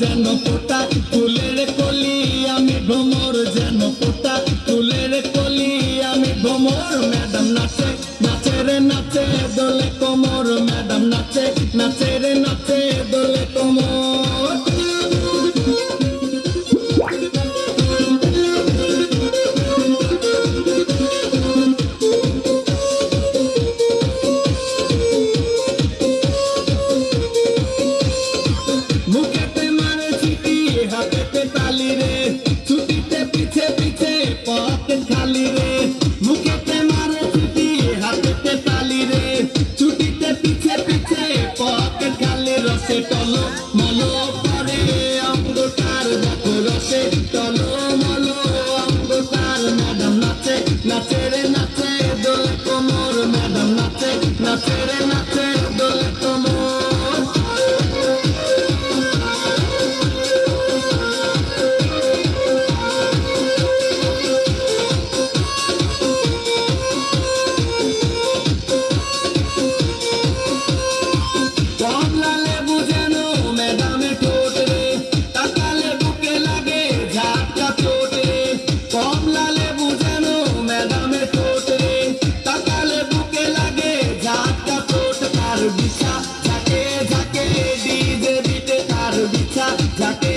যেন ফোটা ফুলের কলি, আমি ভ্রমর যেন ফোটা ফুলের কলি, আমি ভ্রমর, ম্যাডাম নাচে নাচে রে নাচে, দোলে কোমর, ম্যাডাম নাচে নাচে রে নাচে। চলো মলো পরে অন্ধকার দেখো রসে। চলো মলো অন্ধকার ম্যাডাম নাচে নাচে রে নাচে, দোল কোমর ম্যাডাম নাচে নাচে রে নাচে। la